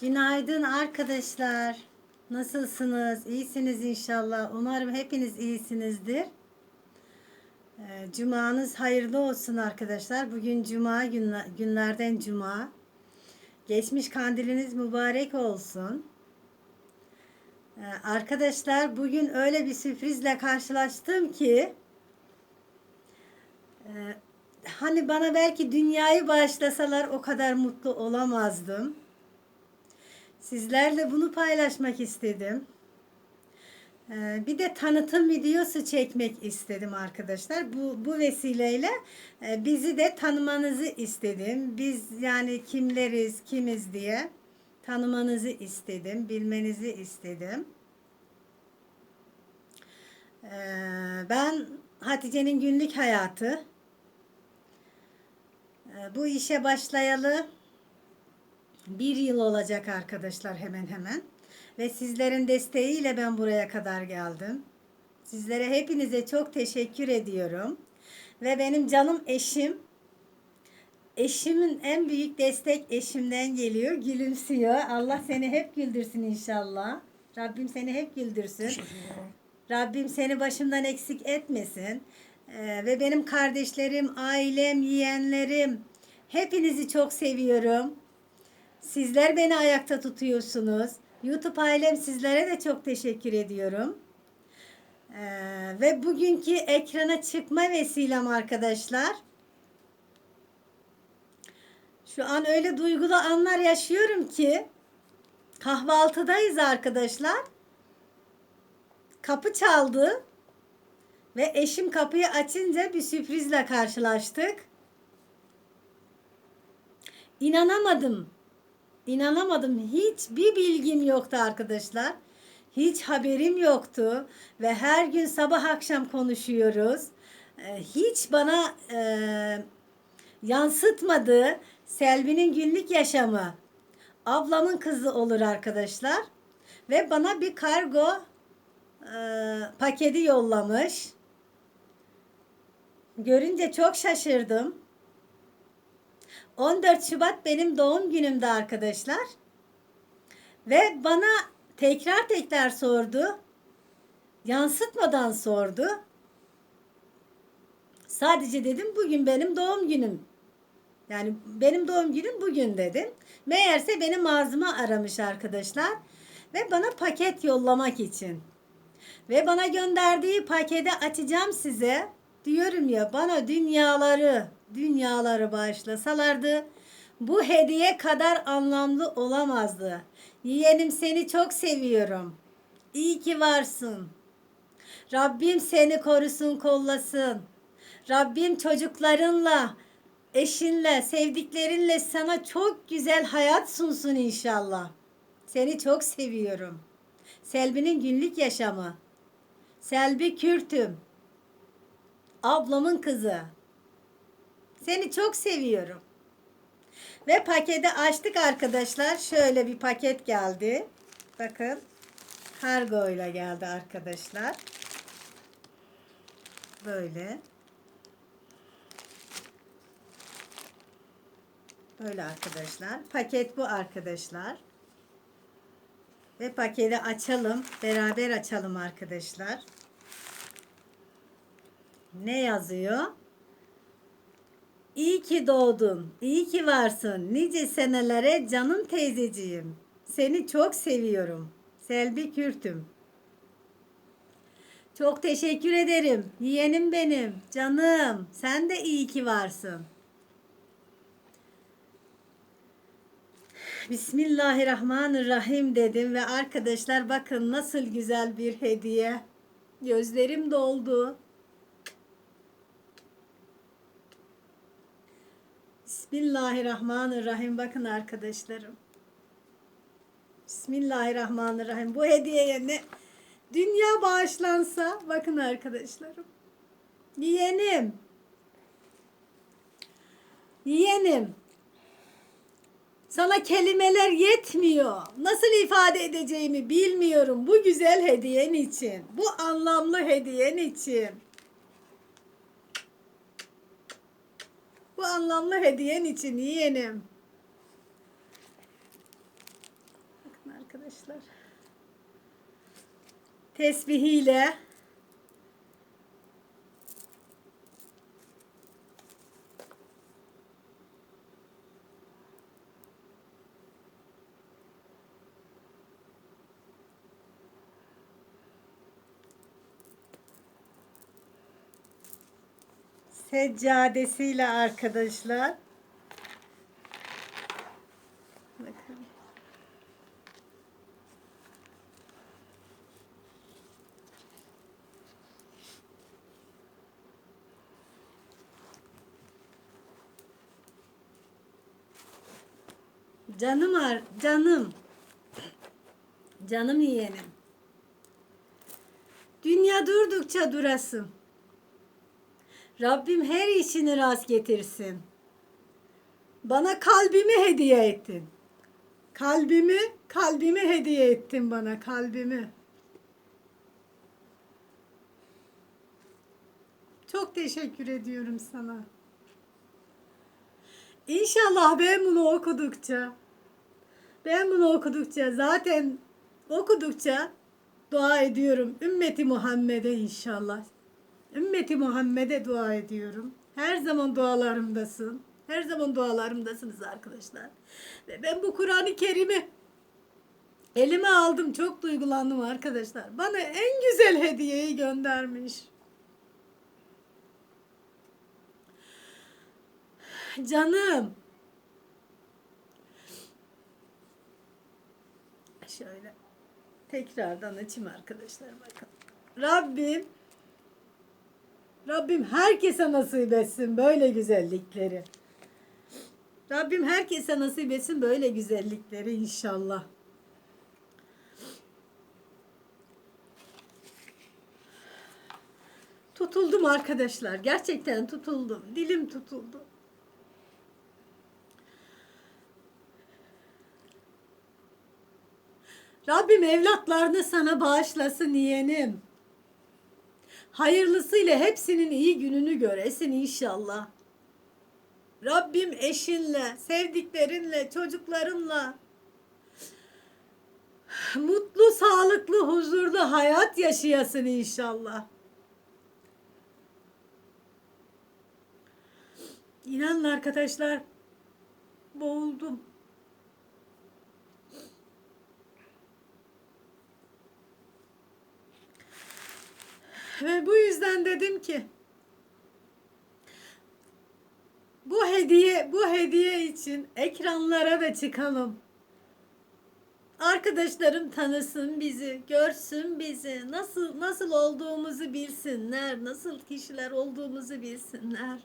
Günaydın arkadaşlar. Nasılsınız? İyisiniz inşallah. Umarım hepiniz iyisinizdir. Ee, Cumanız hayırlı olsun arkadaşlar. Bugün cuma günler, günlerden cuma. Geçmiş kandiliniz mübarek olsun. Ee, Arkadaşlar bugün öyle bir sürprizle karşılaştım ki e, hani bana belki dünyayı bağışlasalar o kadar mutlu olamazdım. Sizlerle bunu paylaşmak istedim. Ee, Bir de tanıtım videosu çekmek istedim arkadaşlar. Bu, bu vesileyle e, bizi de tanımanızı istedim. Biz yani kimleriz, kimiz diye tanımanızı istedim, bilmenizi istedim. Ee, Ben Hatice'nin günlük hayatı. Ee, Bu işe başlayalı bir yıl olacak arkadaşlar hemen hemen. Ve sizlerin desteğiyle ben buraya kadar geldim. Sizlere hepinize çok teşekkür ediyorum. Ve benim canım eşim, eşimin en büyük destek eşimden geliyor. Gülümsüyor. Allah seni hep güldürsün inşallah. Rabbim seni hep güldürsün. Rabbim seni başımdan eksik etmesin. Ee, ve benim kardeşlerim, ailem, yeğenlerim hepinizi çok seviyorum. Sizler beni ayakta tutuyorsunuz. YouTube ailem sizlere de çok teşekkür ediyorum. Ee, ve bugünkü ekrana çıkma vesilem arkadaşlar. Şu an öyle duygulu anlar yaşıyorum ki kahvaltıdayız arkadaşlar. Kapı çaldı ve eşim kapıyı açınca bir sürprizle karşılaştık. İnanamadım. İnanamadım. Hiç bir bilgim yoktu arkadaşlar. Hiç haberim yoktu ve her gün sabah akşam konuşuyoruz. Ee, Hiç bana e, yansıtmadı Selvi'nin günlük yaşamı. Ablamın kızı olur arkadaşlar. Ve bana bir kargo e, paketi yollamış. Görünce çok şaşırdım. 14 Şubat benim doğum günümde arkadaşlar. Ve bana tekrar tekrar sordu. Yansıtmadan sordu. Sadece dedim bugün benim doğum günüm. Yani benim doğum günüm bugün dedim. Meğerse benim ağzıma aramış arkadaşlar. Ve bana paket yollamak için. Ve bana gönderdiği paketi açacağım size. Diyorum ya bana dünyaları, dünyaları bağışlasalardı bu hediye kadar anlamlı olamazdı. Yeğenim seni çok seviyorum. İyi ki varsın. Rabbim seni korusun, kollasın. Rabbim çocuklarınla, eşinle, sevdiklerinle sana çok güzel hayat sunsun inşallah. Seni çok seviyorum. Selvi'nin günlük yaşamı. Selvi Kürtüm. Ablamın kızı. Seni çok seviyorum. Ve paketi açtık arkadaşlar. Şöyle bir paket geldi. Bakın. Kargo ile geldi arkadaşlar. Böyle. Böyle arkadaşlar. Paket bu arkadaşlar. Ve paketi açalım. Beraber açalım arkadaşlar. Ne yazıyor? İyi ki doğdun. İyi ki varsın. Nice senelere canım teyzeciğim. Seni çok seviyorum. Selvi Kürtüm. Çok teşekkür ederim. Yeğenim benim. Canım. Sen de iyi ki varsın. Bismillahirrahmanirrahim dedim ve arkadaşlar bakın nasıl güzel bir hediye. Gözlerim doldu. Bismillahirrahmanirrahim. Bakın arkadaşlarım. Bismillahirrahmanirrahim. Bu hediyeye ne dünya bağışlansa bakın arkadaşlarım. Yeğenim. Yeğenim. Sana kelimeler yetmiyor. Nasıl ifade edeceğimi bilmiyorum bu güzel hediyen için. Bu anlamlı hediyen için. Bu anlamlı hediyen için yeğenim. arkadaşlar. Tesbihiyle seccadesiyle arkadaşlar. Canım ar, canım. Canım yeğenim. Dünya durdukça durasın. Rabbim her işini rast getirsin. Bana kalbimi hediye ettin. Kalbimi, kalbimi hediye ettin bana, kalbimi. Çok teşekkür ediyorum sana. İnşallah ben bunu okudukça, ben bunu okudukça zaten okudukça dua ediyorum. Ümmeti Muhammed'e inşallah. Ümmeti Muhammed'e dua ediyorum. Her zaman dualarımdasın. Her zaman dualarımdasınız arkadaşlar. Ve ben bu Kur'an-ı Kerim'i elime aldım. Çok duygulandım arkadaşlar. Bana en güzel hediyeyi göndermiş. Canım. Şöyle tekrardan açayım arkadaşlar bakın. Rabbim Rabbim herkese nasip etsin böyle güzellikleri. Rabbim herkese nasip etsin böyle güzellikleri inşallah. Tutuldum arkadaşlar. Gerçekten tutuldum. Dilim tutuldu. Rabbim evlatlarını sana bağışlasın yeğenim. Hayırlısıyla hepsinin iyi gününü göresin inşallah. Rabbim eşinle, sevdiklerinle, çocuklarınla mutlu, sağlıklı, huzurlu hayat yaşayasın inşallah. İnanın arkadaşlar boğuldum. Ve bu yüzden dedim ki bu hediye bu hediye için ekranlara da çıkalım. Arkadaşlarım tanısın bizi, görsün bizi, nasıl nasıl olduğumuzu bilsinler, nasıl kişiler olduğumuzu bilsinler.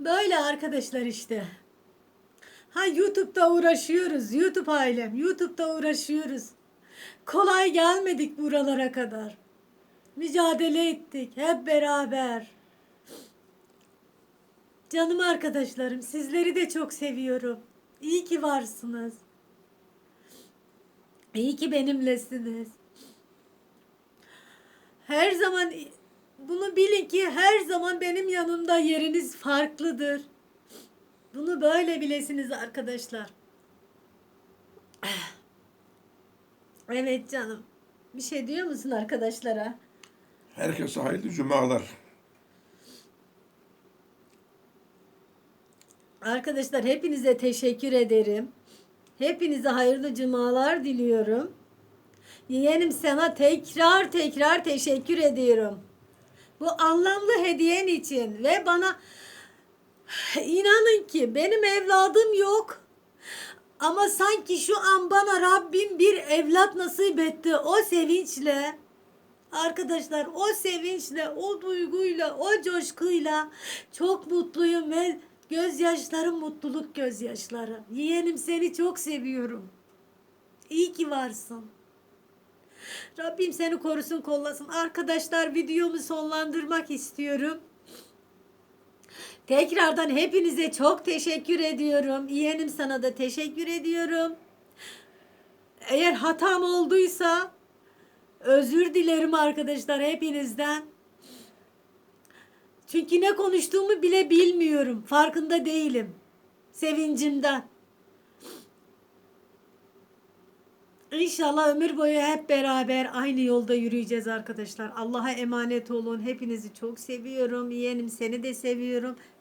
Böyle arkadaşlar işte. Ha YouTube'da uğraşıyoruz. YouTube ailem. YouTube'da uğraşıyoruz. Kolay gelmedik buralara kadar. Mücadele ettik hep beraber. Canım arkadaşlarım, sizleri de çok seviyorum. İyi ki varsınız. İyi ki benimlesiniz. Her zaman bunu bilin ki her zaman benim yanımda yeriniz farklıdır. Bunu böyle bilesiniz arkadaşlar. Evet canım. Bir şey diyor musun arkadaşlara? Herkese hayırlı cumalar. Arkadaşlar hepinize teşekkür ederim. Hepinize hayırlı cumalar diliyorum. Yeğenim sana tekrar tekrar teşekkür ediyorum. Bu anlamlı hediyen için ve bana inanın ki benim evladım yok. Ama sanki şu an bana Rabbim bir evlat nasip etti o sevinçle. Arkadaşlar o sevinçle, o duyguyla, o coşkuyla çok mutluyum ve gözyaşlarım mutluluk gözyaşları. Yeğenim seni çok seviyorum. İyi ki varsın. Rabbim seni korusun kollasın. Arkadaşlar videomu sonlandırmak istiyorum. Tekrardan hepinize çok teşekkür ediyorum. Yeğenim sana da teşekkür ediyorum. Eğer hatam olduysa özür dilerim arkadaşlar hepinizden. Çünkü ne konuştuğumu bile bilmiyorum. Farkında değilim. Sevincimden. İnşallah ömür boyu hep beraber aynı yolda yürüyeceğiz arkadaşlar. Allah'a emanet olun. Hepinizi çok seviyorum. Yeğenim seni de seviyorum.